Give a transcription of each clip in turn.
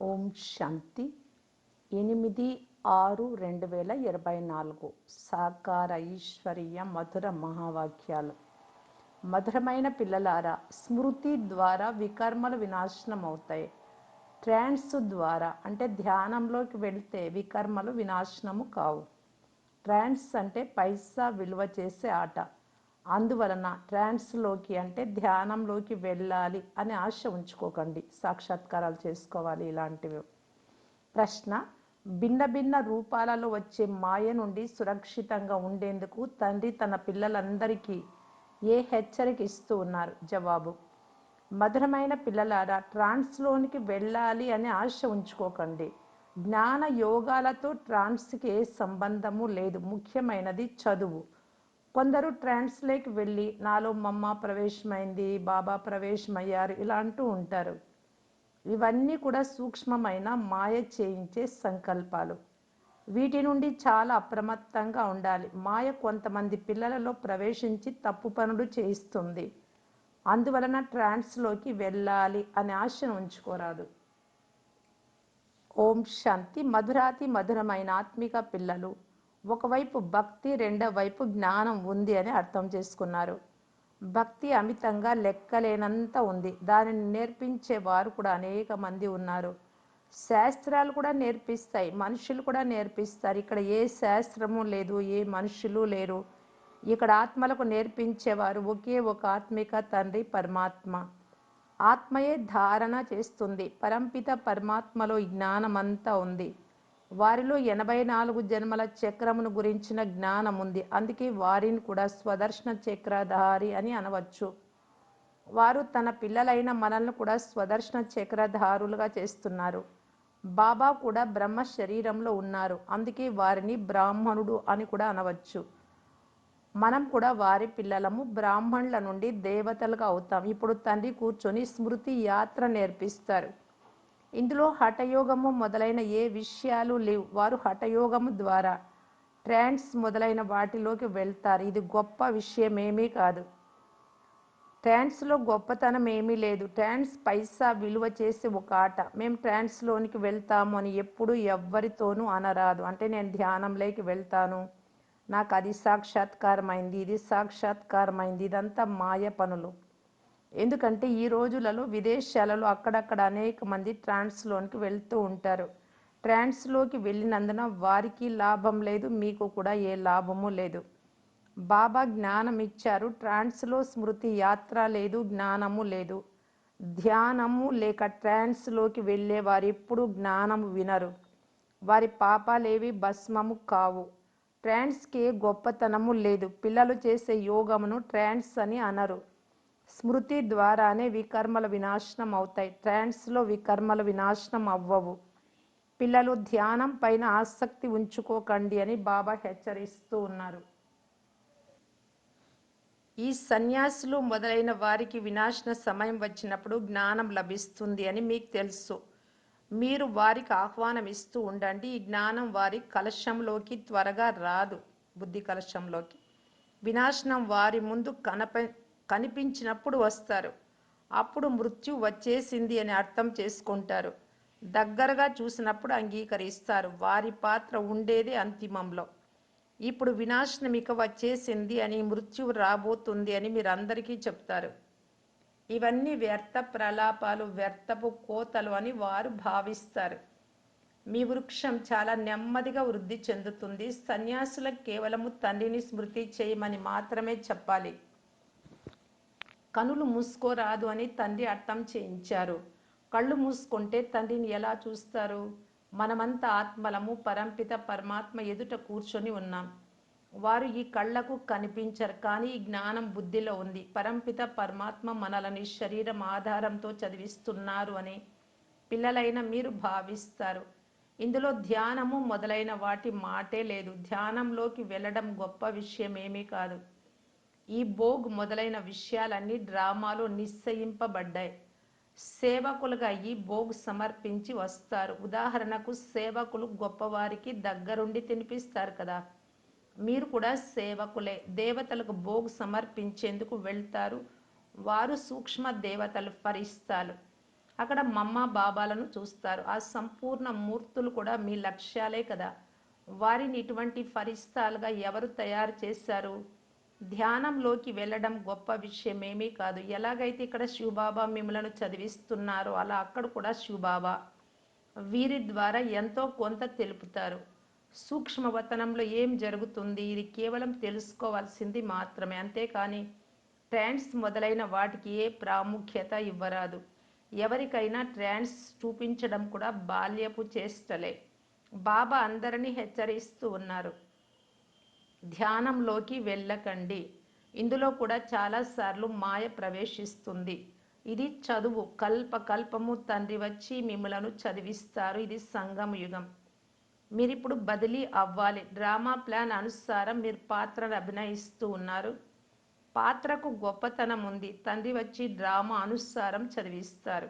ఓం శాంతి. ఎనిమిది ఆరు రెండు వేల ఇరవై నాలుగు సాకార ఈశ్వరీయ మధుర మహావాక్యాలు. మధురమైన పిల్లలారా స్మృతి ద్వారా వికర్మలు వినాశనం అవుతాయి ట్రాన్స్ ద్వారా అంటే ధ్యానంలోకి వెళ్తే వికర్మలు వినాశనము కావు. ట్రాన్స్ అంటే పైసా విలువ చేసే ఆట. అందువలన ట్రాన్స్లోకి అంటే ధ్యానంలోకి వెళ్ళాలి అనే ఆశ ఉంచుకోకండి. సాక్షాత్కారాలు చేసుకోవాలి ఇలాంటివి. ప్రశ్న భిన్న భిన్న రూపాలలో వచ్చే మాయ నుండి సురక్షితంగా ఉండేందుకు తండ్రి తన పిల్లలందరికీ ఏ హెచ్చరిక ఇస్తూ ఉన్నారు? జవాబు మధురమైన పిల్లలారా ట్రాన్స్లోనికి వెళ్ళాలి అనే ఆశ ఉంచుకోకండి. జ్ఞాన యోగాలతో ట్రాన్స్కి ఏ సంబంధము లేదు. ముఖ్యమైనది చదువు. కొందరు ట్రాన్స్లోకి వెళ్ళి నాలో మమ్మ ప్రవేశమైంది బాబా ప్రవేశమయ్యారు ఇలా అంటూ ఉంటారు. ఇవన్నీ కూడా సూక్ష్మమైన మాయ చేయించే సంకల్పాలు. వీటి నుండి చాలా అప్రమత్తంగా ఉండాలి. మాయ కొంతమంది పిల్లలలో ప్రవేశించి తప్పు పనులు చేయిస్తుంది. అందువలన ట్రాన్స్లోకి వెళ్ళాలి అనే ఆశను ఉంచుకోరాదు. ఓం శాంతి. మధురాతి మధురమైన ఆత్మిక పిల్లలు. ఒకవైపు భక్తి రెండవ వైపు జ్ఞానం ఉంది అని అర్థం చేసుకున్నారు. భక్తి అమితంగా లెక్కలేనంత ఉంది. దానిని నేర్పించే వారు కూడా అనేక మంది ఉన్నారు. శాస్త్రాలు కూడా నేర్పిస్తాయి. మనుషులు కూడా నేర్పిస్తారు. ఇక్కడ ఏ శాస్త్రము లేదు ఏ మనుషులు లేరు. ఇక్కడ ఆత్మలకు నేర్పించేవారు ఒకే ఒక ఆత్మిక తండ్రి పరమాత్మ. ఆత్మయే ధారణ చేస్తుంది. పరంపిత పరమాత్మలో జ్ఞానం అంతా ఉంది. వారిలో ఎనభై నాలుగు జన్మల చక్రమును గురించిన జ్ఞానం ఉంది. అందుకే వారిని కూడా స్వదర్శన చక్రధారి అని అనవచ్చు. వారు తన పిల్లలైన మనల్ని కూడా స్వదర్శన చక్రధారులుగా చేస్తున్నారు. బాబా కూడా బ్రహ్మ శరీరంలో ఉన్నారు. అందుకే వారిని బ్రాహ్మణుడు అని కూడా అనవచ్చు. మనం కూడా వారి పిల్లలము బ్రాహ్మణుల నుండి దేవతలుగా అవుతాం. ఇప్పుడు తండ్రి కూర్చొని స్మృతి యాత్ర నేర్పిస్తారు. ఇందులో హఠయోగము మొదలైన ఏ విషయాలు లేవు. వారు హఠయోగము ద్వారా ట్రాన్స్ మొదలైన వాటిలోకి వెళ్తారు. ఇది గొప్ప విషయమేమీ కాదు. ట్రాన్స్లో గొప్పతనం ఏమీ లేదు. ట్రాన్స్ పైసా విలువ చేసే ఒక ఆట. మేము ట్రాన్స్లోనికి వెళ్తాము అని ఎప్పుడు ఎవ్వరితోనూ అనరాదు. అంటే నేను ధ్యానంలోకి వెళ్తాను. నాకు అది సాక్షాత్కారమైంది ఇది సాక్షాత్కారమైంది. ఇదంతా మాయ పనులు. ఎందుకంటే ఈ రోజులలో విదేశాలలో అక్కడక్కడ అనేక మంది ట్రాన్స్లోనికి వెళ్తూ ఉంటారు. ట్రాన్స్లోకి వెళ్ళినందున వారికి లాభం లేదు మీకు కూడా ఏ లాభము లేదు. బాబా జ్ఞానం ఇచ్చారు. ట్రాన్స్లో స్మృతి యాత్ర లేదు జ్ఞానము లేదు. ధ్యానము లేక ట్రాన్స్లోకి వెళ్ళే వారు ఎప్పుడు జ్ఞానము వినరు. వారి పాపాలేవి భస్మము కావు. ట్రాన్స్కి గొప్పతనము లేదు. పిల్లలు చేసే యోగమును ట్రాన్స్ అని అనరు. స్మృతి ద్వారానే వికర్మల వినాశనం అవుతాయి ట్రాన్స్లో వికర్మల వినాశనం అవ్వవు పిల్లలు ధ్యానం పైన ఆసక్తి ఉంచుకోకండి అని బాబా హెచ్చరిస్తూ ఉన్నారు. ఈ సన్యాసులు మొదలైన వారికి వినాశన సమయం వచ్చినప్పుడు జ్ఞానం లభిస్తుంది అని మీకు తెలుసు. మీరు వారికి ఆహ్వానం ఇస్తూ ఉండండి. ఈ జ్ఞానం వారి కలశంలోకి త్వరగా రాదు. బుద్ధి కలశంలోకి. వినాశనం వారి ముందు కనప కనిపించినప్పుడు వస్తారు. అప్పుడు మృత్యు వచ్చేసింది అని అర్థం చేసుకుంటారు. దగ్గరగా చూసినప్పుడు అంగీకరిస్తారు. వారి పాత్ర ఉండేది అంతిమంలో. ఇప్పుడు వినాశనం ఇక వచ్చేసింది అని మృత్యువు రాబోతుంది అని మీరు అందరికీ చెప్తారు. ఇవన్నీ వ్యర్థ ప్రలాపాలు వ్యర్థపు కోతలు అని వారు భావిస్తారు. మీ వృక్షం చాలా నెమ్మదిగా వృద్ధి చెందుతుంది. సన్యాసులకు కేవలము తండ్రిని స్మృతి చేయమని మాత్రమే చెప్పాలి. కనులు మూసుకోరాదు అని తండ్రి అర్థం చేయించారు. కళ్ళు మూసుకుంటే తండ్రిని ఎలా చూస్తారు? మనమంతా ఆత్మలము పరంపిత పరమాత్మ ఎదుట కూర్చొని ఉన్నాం. వారు ఈ కళ్ళకు కనిపించరు కానీ ఈ జ్ఞానం బుద్ధిలో ఉంది. పరంపిత పరమాత్మ మనలని శరీరం ఆధారంతో చదివిస్తున్నారు అని పిల్లలైన మీరు భావిస్తారు. ఇందులో ధ్యానము మొదలైన వాటి మాటే లేదు. ధ్యానంలోకి వెళ్ళడం గొప్ప విషయం ఏమీ కాదు. ఈ భోగ్ మొదలైన విషయాలన్నీ డ్రామాలో నిశ్చయింపబడ్డాయి. సేవకులుగా ఈ భోగ్ సమర్పించి వస్తారు. ఉదాహరణకు సేవకులు గొప్పవారికి దగ్గరుండి తినిపిస్తారు కదా. మీరు కూడా సేవకులే. దేవతలకు భోగ్ సమర్పించేందుకు వెళ్తారు. వారు సూక్ష్మ దేవతలు ఫరిస్తాలు. అక్కడ మమ్మ బాబాలను చూస్తారు. ఆ సంపూర్ణ మూర్తులు కూడా మీ లక్ష్యాలే కదా. వారిని ఇటువంటి ఫరిస్తాలుగా ఎవరు తయారు చేశారు? ధ్యానంలోకి వెళ్ళడం గొప్ప విషయమేమీ కాదు. ఎలాగైతే ఇక్కడ శివబాబా మిమ్మలను చదివిస్తున్నారో అలా అక్కడ కూడా శివబాబా వీరి ద్వారా ఎంతో కొంత తెలుపుతారు. సూక్ష్మవతనంలో ఏం జరుగుతుంది? ఇది కేవలం తెలుసుకోవాల్సింది మాత్రమే. అంతేకాని ట్రాన్స్ మొదలైన వాటికి ఏ ప్రాముఖ్యత ఇవ్వరాదు. ఎవరికైనా ట్రాన్స్ చూపించడం కూడా బాల్యపు చేష్టలే. బాబా అందరినీ హెచ్చరిస్తూ ఉన్నారు. ధ్యానంలోకి వెళ్ళకండి. ఇందులో కూడా చాలాసార్లు మాయ ప్రవేశిస్తుంది. ఇది చదువు. కల్ప కల్పము తండ్రి వచ్చి మిమ్మలను చదివిస్తారు. ఇది సంగమ యుగం. మీరు ఇప్పుడు బదిలీ అవ్వాలి. డ్రామా ప్లాన్ అనుసారం మీరు పాత్రను అభినయిస్తూ ఉన్నారు. పాత్రకు గొప్పతనం ఉంది. తండ్రి వచ్చి డ్రామా అనుసారం చదివిస్తారు.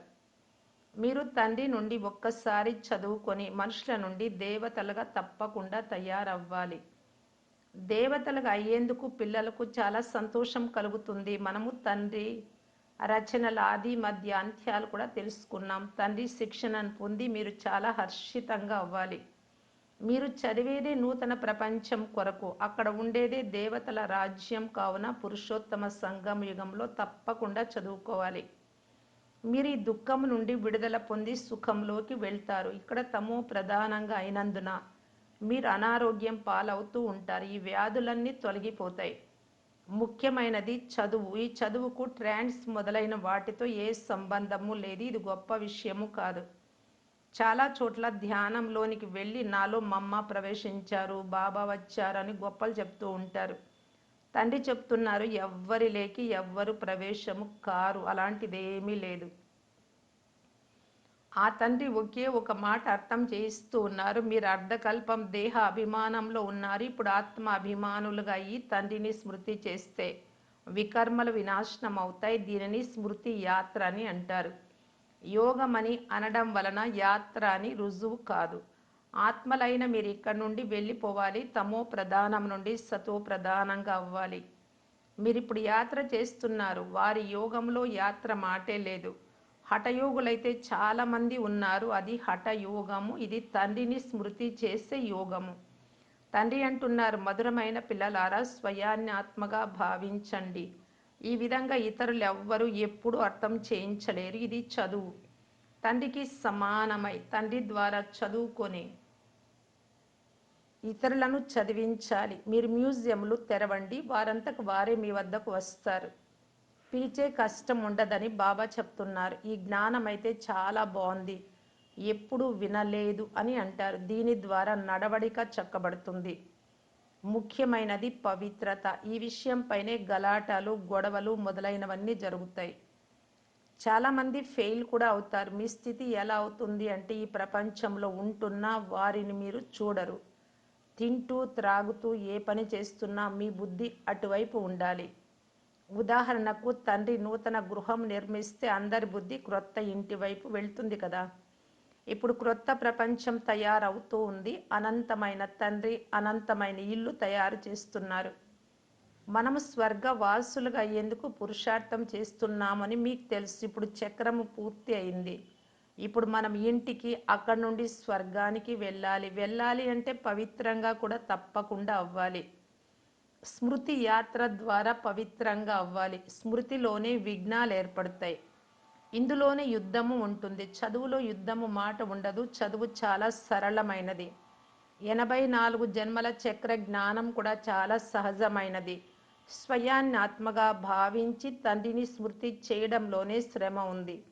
మీరు తండ్రి నుండి ఒక్కసారి చదువుకొని మనుషుల నుండి దేవతలుగా తప్పకుండా తయారవ్వాలి. దేవతలుగా అయ్యేందుకు పిల్లలకు చాలా సంతోషం కలుగుతుంది. మనము తండ్రి రచనల ఆది మధ్య అంత్యాలు కూడా తెలుసుకున్నాం. తండ్రి శిక్షణను పొంది మీరు చాలా హర్షితంగా అవ్వాలి. మీరు చదివేదే నూతన ప్రపంచం కొరకు అక్కడ ఉండేదే దేవతల రాజ్యం కావున పురుషోత్తమ సంఘం యుగంలో తప్పకుండా చదువుకోవాలి. మీరు ఈ దుఃఖం నుండి విడుదల పొంది సుఖంలోకి వెళ్తారు. ఇక్కడ తమో ప్రధానంగా అయినందున మీరు అనారోగ్యం పాలవుతూ ఉంటారు. ఈ వ్యాధులన్నీ తొలగిపోతాయి. ముఖ్యమైనది చదువు. ఈ చదువుకు ట్రాన్స్ మొదలైన వాటితో ఏ సంబంధము లేదు. ఇది గొప్ప విషయము కాదు. చాలా చోట్ల ధ్యానంలోనికి వెళ్ళి నాలో మమ్మ ప్రవేశించారు బాబా వచ్చారు అని గొప్పలు చెప్తూ ఉంటారు. తండ్రి చెప్తున్నారు ఎవ్వరి లేకి ఎవ్వరు ప్రవేశము కారు. అలాంటిదేమీ లేదు. ఆ తండ్రి ఒకే ఒక మాట అర్థం చేయిస్తూ ఉన్నారు. మీరు అర్ధకల్పం దేహ అభిమానంలో ఉన్నారు. ఇప్పుడు ఆత్మ అభిమానులుగా అయ్యి తండ్రిని స్మృతి చేస్తే వికర్మలు వినాశనం అవుతాయి. దీనిని స్మృతి యాత్ర అని అంటారు. యోగమని అనడం వలన యాత్ర అని రుజువు కాదు. ఆత్మలైన మీరు ఇక్కడి నుండి వెళ్ళిపోవాలి. తమో ప్రధానం నుండి సతో ప్రధానంగా అవ్వాలి. మీరు ఇప్పుడు యాత్ర చేస్తున్నారు. వారి యోగంలో యాత్ర మాటే లేదు. హఠయోగులైతే చాలామంది ఉన్నారు. అది హఠయోగము. ఇది తండ్రిని స్మృతి చేసే యోగము. తండ్రి అంటున్నారు మధురమైన పిల్లలారా స్వయాన్యాత్మగా భావించండి. ఈ విధంగా ఇతరులు ఎవ్వరూ ఎప్పుడు అర్థం చేయించలేరు. ఇది చదువు. తండ్రికి సమానమై తండ్రి ద్వారా చదువుకొని ఇతరులను చదివించాలి. మీరు మ్యూజియంలు తెరవండి. వారంతకు వారే మీ వద్దకు వస్తారు. పిలిచే కష్టం ఉండదని బాబా చెప్తున్నారు. ఈ జ్ఞానం అయితే చాలా బాగుంది. ఎప్పుడు వినలేదు అని అంటారు. దీని ద్వారా నడవడిక చక్కబడుతుంది. ముఖ్యమైనది పవిత్రత. ఈ విషయంపైనే గలాటాలు గొడవలు మొదలైనవన్నీ జరుగుతాయి. చాలామంది ఫెయిల్ కూడా అవుతారు. మీ స్థితి ఎలా అవుతుంది అంటే ఈ ప్రపంచంలో ఉంటున్నా వారిని మీరు చూడరు. తింటూ త్రాగుతూ ఏ పని చేస్తున్నా మీ బుద్ధి అటువైపు ఉండాలి. ఉదాహరణకు తండ్రి నూతన గృహం నిర్మిస్తే అందరి బుద్ధి క్రొత్త ఇంటి వైపు వెళ్తుంది కదా. ఇప్పుడు క్రొత్త ప్రపంచం తయారవుతూ ఉంది. అనంతమైన తండ్రి అనంతమైన ఇల్లు తయారు చేస్తున్నారు. మనము స్వర్గవాసులుగా అయ్యేందుకు పురుషార్థం చేస్తున్నామని మీకు తెలుసు. ఇప్పుడు చక్రము పూర్తి అయింది. ఇప్పుడు మనం ఇంటికి అక్కడ నుండి స్వర్గానికి వెళ్ళాలి. వెళ్ళాలి అంటే పవిత్రంగా కూడా తప్పకుండా అవ్వాలి. స్మృతి యాత్ర ద్వారా పవిత్రంగా అవ్వాలి. స్మృతిలోనే విఘ్నాలు ఏర్పడతాయి. ఇందులోనే యుద్ధము ఉంటుంది. చదువులో యుద్ధము మాట ఉండదు. చదువు చాలా సరళమైనది. ఎనభై నాలుగు జన్మల చక్ర జ్ఞానం కూడా చాలా సహజమైనది. స్వయాన్ని ఆత్మగా భావించి తండ్రిని స్మృతి చేయడంలోనే శ్రమ ఉంది.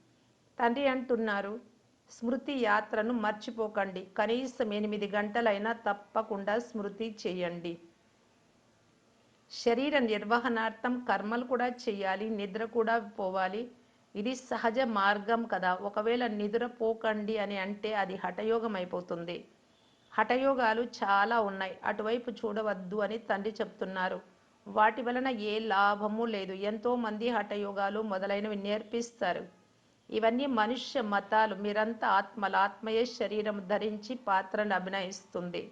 తండ్రి అంటున్నారు స్మృతి యాత్రను మర్చిపోకండి. కనీసం ఎనిమిది గంటలైనా తప్పకుండా స్మృతి చేయండి. శరీర నిర్వహణార్థం కర్మలు కూడా చేయాలి నిద్ర కూడా పోవాలి. ఇది సహజ మార్గం కదా. ఒకవేళ నిద్ర పోకండి అని అంటే అది హఠయోగం అయిపోతుంది. హఠయోగాలు చాలా ఉన్నాయి. అటువైపు చూడవద్దు అని తండ్రి చెప్తున్నారు. వాటి వలన ఏ లాభము లేదు. ఎంతోమంది హఠయోగాలు మొదలైనవి నేర్పిస్తారు. ఇవన్నీ మనుష్య మతాలు. మీరంతా ఆత్మలాత్మయే శరీరం ధరించి పాత్రను అభినయిస్తుంది.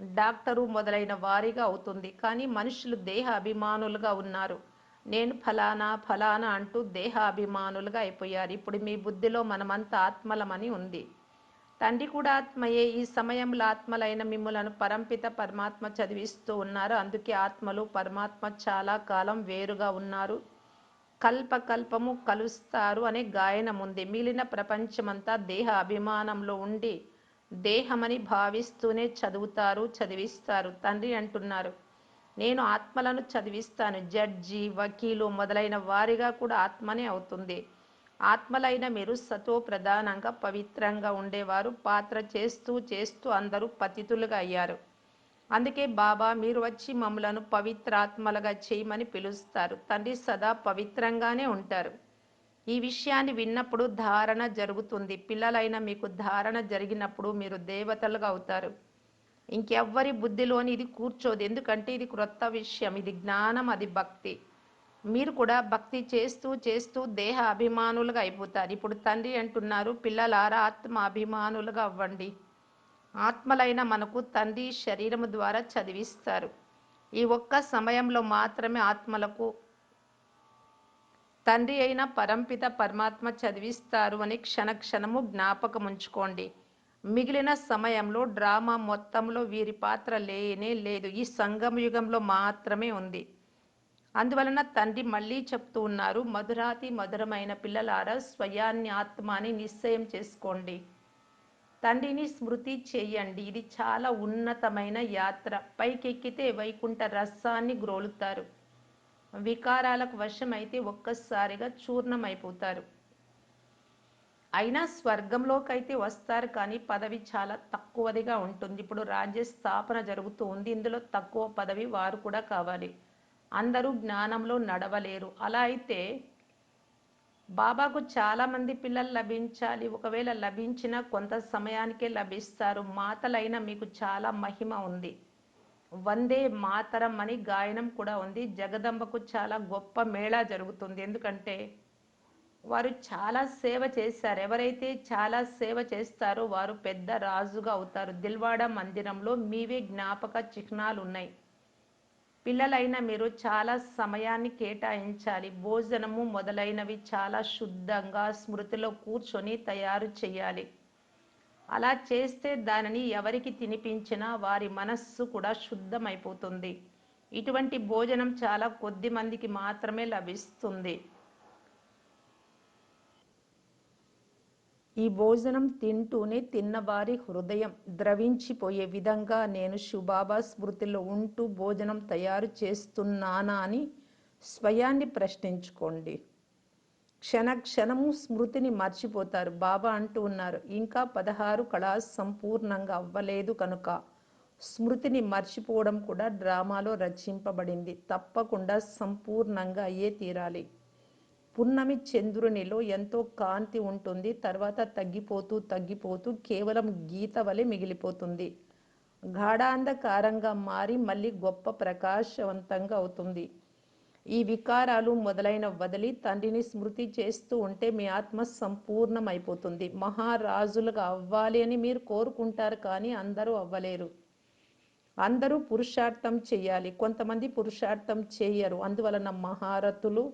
డాక్టరు మొదలైన వారిగా అవుతుంది. కానీ మనుషులు దేహ అభిమానులుగా ఉన్నారు. నేను ఫలానా ఫలానా అంటూ దేహ అభిమానులుగా అయిపోయారు. ఇప్పుడు మీ బుద్ధిలో మనమంతా ఆత్మలమని ఉంది. తండ్రి కూడా ఆత్మయే. ఈ సమయంలో ఆత్మలైన మిమ్మలను పరంపిత పరమాత్మ చదివిస్తూ ఉన్నారు. అందుకే ఆత్మలు పరమాత్మ చాలా కాలం వేరుగా ఉన్నారు. కల్పకల్పము కలుస్తారు అనే గాయనం ఉంది మిగిలిన ప్రపంచమంతా దేహ అభిమానంలో ఉండి దేహమని భావిస్తూనే చదువుతారు చదివిస్తారు. తండ్రి అంటున్నారు నేను ఆత్మలను చదివిస్తాను. జడ్జి వకీలు మొదలైన వారిగా కూడా ఆత్మనే అవుతుంది. ఆత్మలైన మీరు సతో ప్రధానంగా పవిత్రంగా ఉండేవారు. పాత్ర చేస్తూ చేస్తూ అందరూ పతితులుగా అయ్యారు. అందుకే బాబా మీరు వచ్చి మమ్మలను పవిత్రాత్మలుగా చేయమని పిలుస్తారు. తండ్రి సదా పవిత్రంగానే ఉంటారు. ఈ విషయాన్ని విన్నప్పుడు ధారణ జరుగుతుంది. పిల్లలైన మీకు ధారణ జరిగినప్పుడు మీరు దేవతలుగా అవుతారు. ఇంకెవ్వరి బుద్ధిలోని ఇది కూర్చోదు. ఎందుకంటే ఇది క్రొత్త విషయం. ఇది జ్ఞానం అది భక్తి. మీరు కూడా భక్తి చేస్తూ చేస్తూ దేహ అభిమానులుగా అయిపోతారు. ఇప్పుడు తండ్రి అంటున్నారు పిల్లలారా ఆత్మ అభిమానులుగా అవ్వండి. ఆత్మలైన మనకు తండ్రి శరీరము ద్వారా చదివిస్తారు. ఈ ఒక్క సమయంలో మాత్రమే ఆత్మలకు తండ్రి అయిన పరంపిత పరమాత్మ చదివిస్తారు అని క్షణక్షణము జ్ఞాపకం ఉంచుకోండి మిగిలిన సమయంలో డ్రామా మొత్తంలో వీరి పాత్ర లేనే లేదు. ఈ సంగమ యుగంలో మాత్రమే ఉంది. అందువలన తండ్రి మళ్ళీ చెప్తూ ఉన్నారు మధురాతి మధురమైన పిల్లలారా స్వయాన్ని ఆత్మాని నిశ్చయం చేసుకోండి. తండ్రిని స్మృతి చేయండి. ఇది చాలా ఉన్నతమైన యాత్ర. పైకెక్కితే వైకుంఠ రసాన్ని గ్రోలుతారు. వికారాలకు వశమైతే ఒక్కసారిగా చూర్ణమైపోతారు. అయినా స్వర్గంలోకైతే వస్తారు కానీ పదవి చాలా తక్కువదిగా ఉంటుంది. ఇప్పుడు రాజ్య స్థాపన జరుగుతూ ఉంది. ఇందులో తక్కువ పదవి వారు కూడా కావాలి. అందరూ జ్ఞానంలో నడవలేరు. అలా అయితే బాబాకు చాలామంది పిల్లలు లభించాలి. ఒకవేళ లభించినా కొంత సమయానికే లభిస్తారు. మాతలైన మీకు చాలా మహిమ ఉంది. వందే మాతరం అని గాయనం కూడా ఉంది. జగదంబకు చాలా గొప్ప మేళా జరుగుతుంది. ఎందుకంటే వారు చాలా సేవ చేశారు. ఎవరైతే చాలా సేవ చేస్తారో వారు పెద్ద రాజుగా అవుతారు. దిల్వాడ మందిరంలో మీవే జ్ఞాపక చిహ్నాలు ఉన్నాయి. పిల్లలైన మీరు చాలా సమయాన్ని కేటాయించాలి. భోజనము మొదలైనవి చాలా శుద్ధంగా స్మృతిలో కూర్చొని తయారు చేయాలి. అలా చేస్తే దానిని ఎవరికి తినిపించినా వారి మనస్సు కూడా శుద్ధమైపోతుంది. ఇటువంటి భోజనం చాలా కొద్ది మందికి మాత్రమే లభిస్తుంది. ఈ భోజనం తింటూనే తిన్నవారి హృదయం ద్రవించిపోయే విధంగా నేను శుబాబా స్మృతిలో ఉంటూ భోజనం తయారు చేస్తున్నానా అని స్వయాన్ని ప్రశ్నించుకోండి. క్షణ క్షణము స్మృతిని మర్చిపోతారు. బాబా అంటూ ఉన్నారు ఇంకా పదహారు కళా సంపూర్ణంగా అవ్వలేదు కనుక. స్మృతిని మర్చిపోవడం కూడా డ్రామాలో రచింపబడింది. తప్పకుండా సంపూర్ణంగా అయ్యే తీరాలి. పున్నమి చంద్రునిలో ఎంతో కాంతి ఉంటుంది. తర్వాత తగ్గిపోతూ తగ్గిపోతూ కేవలం గీత వలె మిగిలిపోతుంది. గాఢాంధకారంగా మారి మళ్ళీ గొప్ప ప్రకాశవంతంగా అవుతుంది. ఈ వికారాలు మొదలైన వదిలి తండ్రిని స్మృతి చేస్తూ ఉంటే మీ ఆత్మ సంపూర్ణమైపోతుంది. మహారాజులుగా అవ్వాలి అని మీరు కోరుకుంటారు కానీ అందరూ అవ్వలేరు. అందరూ పురుషార్థం చేయాలి. కొంతమంది పురుషార్థం చేయరు. అందువలన మహారథులు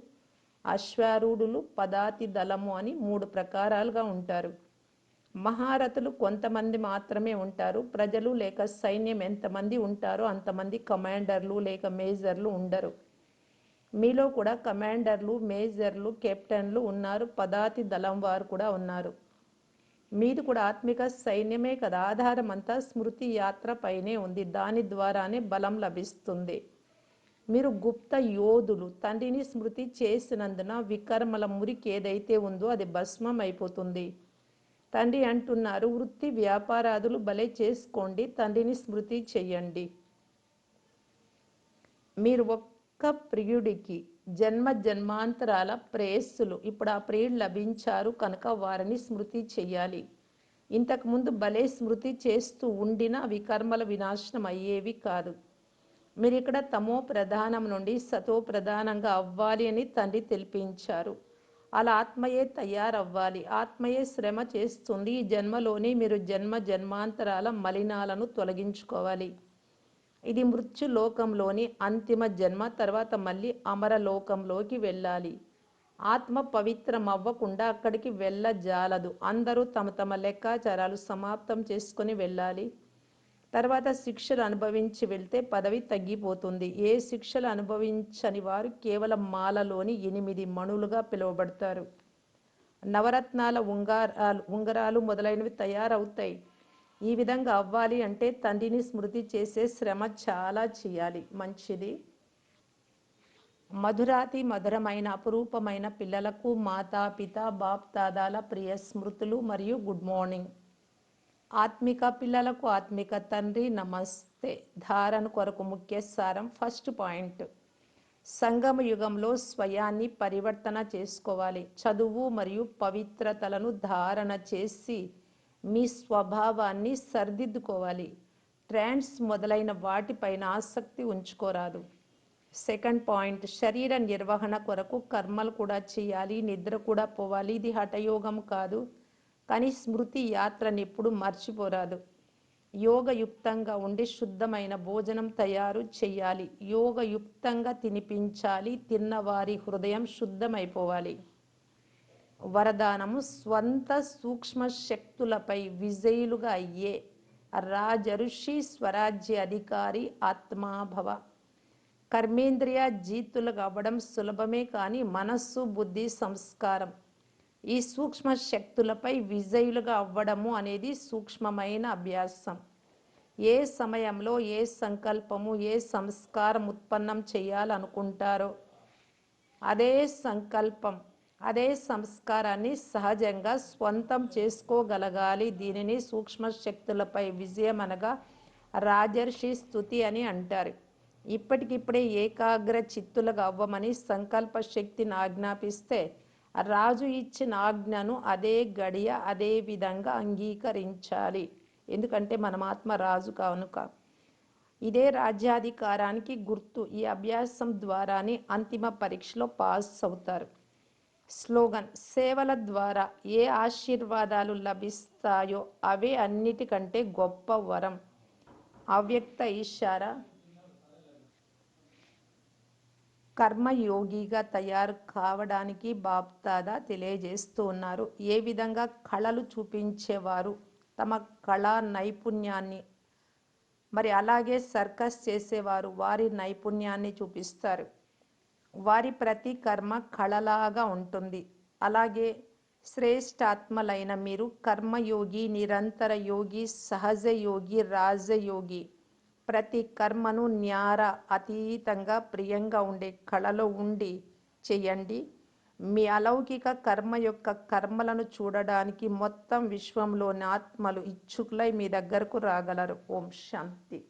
అశ్వారూఢులు పదాతి దళము అని మూడు ప్రకారాలుగా ఉంటారు. మహారథులు కొంతమంది మాత్రమే ఉంటారు. ప్రజలు లేక సైన్యం ఎంతమంది ఉంటారో అంతమంది కమాండర్లు లేక మేజర్లు ఉండరు. మీలో కూడా కమాండర్లు మేజర్లు కెప్టెన్లు ఉన్నారు. పదాతి దళం వారు కూడా ఉన్నారు. మీది కూడా ఆత్మిక సైన్యమే కదా. ఆధారమంతా స్మృతి యాత్ర పైనే ఉంది. దాని ద్వారానే బలం లభిస్తుంది. మీరు గుప్త యోధులు. తండ్రిని స్మృతి చేసినందున వికర్మల మురికి ఏదైతే ఉందో అది భస్మం అయిపోతుంది. తండ్రి అంటున్నారు వృత్తి వ్యాపారాదులు భలే చేసుకోండి. తండ్రిని స్మృతి చెయ్యండి. మీరు ఒక్క ప్రియుడికి జన్మ జన్మాంతరాల ప్రేయస్సులు. ఇప్పుడు ఆ ప్రియుడు లభించారు కనుక వారిని స్మృతి చెయ్యాలి. ఇంతకుముందు భలే స్మృతి చేస్తూ ఉండిన వికర్మల వినాశనం అయ్యేవి కాదు. మీరు ఇక్కడ తమో ప్రధానం నుండి సతో ప్రధానంగా అవ్వాలి అని తండ్రి తెలిపించారు. అలా ఆత్మయే తయారవ్వాలి. ఆత్మయే శ్రమ చేస్తుంది. ఈ జన్మలోనే మీరు జన్మ జన్మాంతరాల మలినాలను తొలగించుకోవాలి. ఇది మృత్యులోకంలోని అంతిమ జన్మ తర్వాత మళ్ళీ అమరలోకంలోకి వెళ్ళాలి. ఆత్మ పవిత్రం అవ్వకుండా అక్కడికి వెళ్ళజాలదు. అందరూ తమ తమ లెక్కాచారాలు సమాప్తం చేసుకొని వెళ్ళాలి. తర్వాత శిక్షలు అనుభవించి వెళ్తే పదవి తగ్గిపోతుంది. ఏ శిక్షలు అనుభవించని వారు కేవలం మాలలోని ఎనిమిది మణులుగా పిలువబడతారు. నవరత్నాల ఉంగారాలు ఉంగరాలు మొదలైనవి తయారవుతాయి. ఈ విధంగా అవ్వాలి అంటే తండ్రిని స్మృతి చేసే శ్రమ చాలా చేయాలి. మంచిది. మధురాతి మధురమైన అపురూపమైన పిల్లలకు మాతా పిత బాప్ దాదాల ప్రియ స్మృతులు మరియు గుడ్ మార్నింగ్. ఆత్మిక పిల్లలకు ఆత్మిక తండ్రి నమస్తే. ధారణ కొరకు ముఖ్య సారం ఫస్ట్ పాయింట్. సంగమ యుగంలో స్వయాన్ని పరివర్తన చేసుకోవాలి. చదువు మరియు పవిత్రతలను ధారణ చేసి మీ స్వభావాన్ని సరిదిద్దుకోవాలి. ట్రాండ్స్ మొదలైన వాటిపైన ఆసక్తి ఉంచుకోరాదు. సెకండ్ పాయింట్ శరీర నిర్వహణ కొరకు కర్మలు కూడా చేయాలి నిద్ర కూడా పోవాలి. ఇది హఠయోగం కాదు కానీ స్మృతి యాత్రని ఎప్పుడు మర్చిపోరాదు. యోగయుక్తంగా ఉండి శుద్ధమైన భోజనం తయారు చేయాలి. యోగయుక్తంగా తినిపించాలి తిన్నవారి హృదయం శుద్ధమైపోవాలి. వరదానము స్వంత సూక్ష్మ శక్తులపై విజయులుగా అయ్యే రాజఋషి స్వరాజ్య అధికారి ఆత్మాభవ. కర్మేంద్రియ జీతులు అవ్వడం సులభమే కానీ మనస్సు బుద్ధి సంస్కారం ఈ సూక్ష్మ శక్తులపై విజయులుగా అవ్వడము అనేది సూక్ష్మమైన అభ్యాసం. ఏ సమయంలో ఏ సంకల్పము ఏ సంస్కారం ఉత్పన్నం చేయాలనుకుంటారో అదే సంకల్పం. అదే సంస్కారాన్ని సహజంగా స్వంతం చేసుకోగలగాలి. దీనిని సూక్ష్మ శక్తులపై విజయం అనగా రాజర్షి స్థుతి అని అంటారు. ఇప్పటికిప్పుడే ఏకాగ్ర చిత్తులుగా అవ్వమని సంకల్ప శక్తిని ఆజ్ఞాపిస్తే రాజు ఇచ్చిన ఆజ్ఞను అదే గడియ అదే విధంగా అంగీకరించాలి. ఎందుకంటే మనం ఆత్మ రాజు కనుక ఇదే రాజ్యాధికారానికి గుర్తు ఈ అభ్యాసం ద్వారానే అంతిమ పరీక్షలో పాస్ అవుతారు. స్లోగన్ సేవల ద్వారా ఏ ఆశీర్వాదాలు లభిస్తాయో అవే అన్నిటికంటే గొప్ప వరం. అవ్యక్త ఇషారా కర్మయోగిగా తయారు కావడానికి బాప్తాదా తెలియజేస్తూ ఉన్నారు ఏ విధంగా కళలు చూపించేవారు? తమ కళా నైపుణ్యాన్ని మరి అలాగే సర్కస్ చేసేవారు వారి నైపుణ్యాన్ని చూపిస్తారు. వారి ప్రతి కర్మ కళలాగా ఉంటుంది. అలాగే శ్రేష్టాత్మలైన మీరు కర్మయోగి నిరంతర యోగి సహజ యోగి రాజయోగి. ప్రతి కర్మను న్యార అతీతంగా ప్రియంగా ఉండే కళలో ఉండి చేయండి. మీ అలౌకిక కర్మ యొక్క కర్మలను చూడడానికి మొత్తం విశ్వంలోని ఆత్మలు ఇచ్చుకులై మీ దగ్గరకు రాగలరు. ఓం శాంతి.